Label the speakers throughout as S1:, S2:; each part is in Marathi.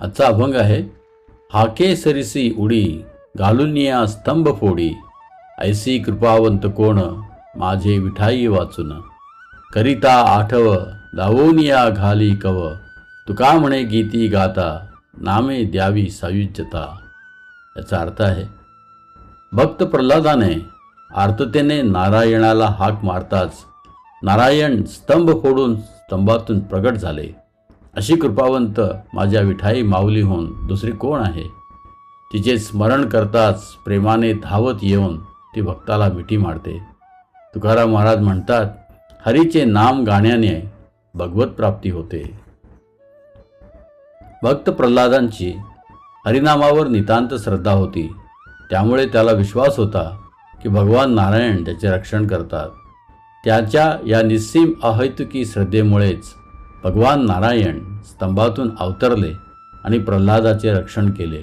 S1: आजचा अभंग आहे हाके सरिसी उडी घालून या स्तंभ फोडी ऐसी कृपावंत कोण माझे विठाई वाचून. करिता आठव लावून या घाली कव तुका म्हणे गीती गाता नामे द्यावी सायुज्यता. याचा अर्थ आहे भक्त प्रल्हादाने आर्ततेने नारायणाला हाक मारताच नारायण स्तंभ फोडून स्तंभातून प्रगट झाले. अशी कृपावंत माझ्या विठाई माऊली होऊन दुसरी कोण आहे? तिचे स्मरण करताच प्रेमाने धावत येऊन ती भक्ताला मिठी मारते. तुकाराम महाराज म्हणतात हरीचे नाम गाण्याने भगवत प्राप्ती होते. भक्त प्रल्हादांची हरिनामावर नितांत श्रद्धा होती. त्यामुळे त्याला विश्वास होता की भगवान नारायण त्याचे रक्षण करतात. त्याच्या या निस्सीम अहैतुकी श्रद्धेमुळेच भगवान नारायण स्तंभातून अवतरले आणि प्रल्हादाचे रक्षण केले.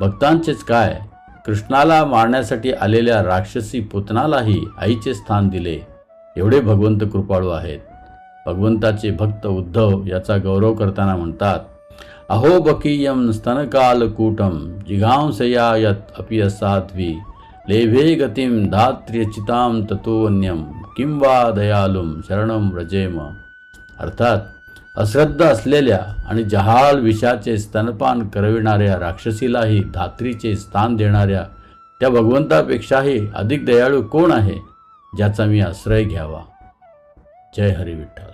S1: भक्तांचेच काय कृष्णाला मारण्यासाठी आलेल्या राक्षसी पुतनालाही आईचे स्थान दिले. एवढे भगवंत कृपाळू आहेत. भगवंताचे भक्त उद्धव याचा गौरव करताना म्हणतात अहो बकीयम स्तनकालकूटम जिघांसया यत अपि असाध्वी. लेभे गतिम धात्र्यचिताम ततोवन्यम किं वा दयालुम शरणम व्रजेम. अर्थात अश्रद्ध असलेल्या आणि जहाल विषाचे स्तनपान करविणाऱ्या राक्षसीलाही धात्रीचे स्थान देणाऱ्या त्या भगवंतापेक्षाही अधिक दयाळू कोण आहे ज्याचा मी आश्रय घ्यावा? जय हरी विठ्ठल.